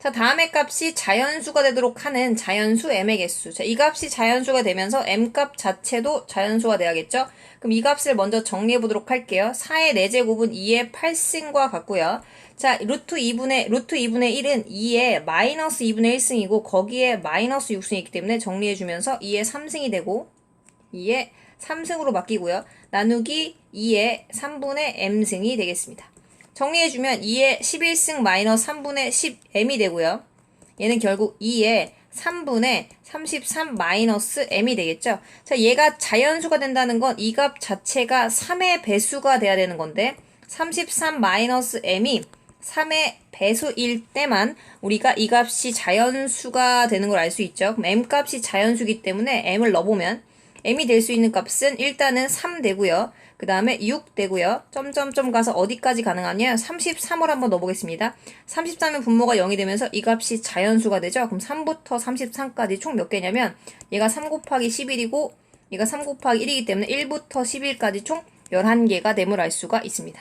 자, 다음의 값이 자연수가 되도록 하는 자연수 m의 개수. 자, 이 값이 자연수가 되면서 m 값 자체도 자연수가 돼야겠죠? 그럼 이 값을 먼저 정리해 보도록 할게요. 4의 4제곱은 2의 8승과 같고요. 자, 루트 2분의, 루트 2분의 1은 2의 마이너스 2분의 1승이고, 거기에 마이너스 6승이 있기 때문에 정리해 주면서 2의 3승이 되고, 2의 3승으로 바뀌고요. 나누기 2의 3분의 m승이 되겠습니다. 정리해주면 2의 11승 마이너스 3분의 10m이 되고요. 얘는 결국 2의 3분의 33 마이너스 m이 되겠죠. 자, 얘가 자연수가 된다는 건 이 값 자체가 3의 배수가 돼야 되는 건데 33 마이너스 m이 3의 배수일 때만 우리가 이 값이 자연수가 되는 걸 알 수 있죠. 그럼 m 값이 자연수기 때문에 m을 넣어보면 m이 될 수 있는 값은 일단은 3 되고요. 그 다음에 6 되고요. 점점점 가서 어디까지 가능하냐? 33을 한번 넣어보겠습니다. 33의 분모가 0이 되면서 이 값이 자연수가 되죠. 그럼 3부터 33까지 총 몇 개냐면 얘가 3 곱하기 11이고 얘가 3 곱하기 1이기 때문에 1부터 11까지 총 11개가 됨을 알 수가 있습니다.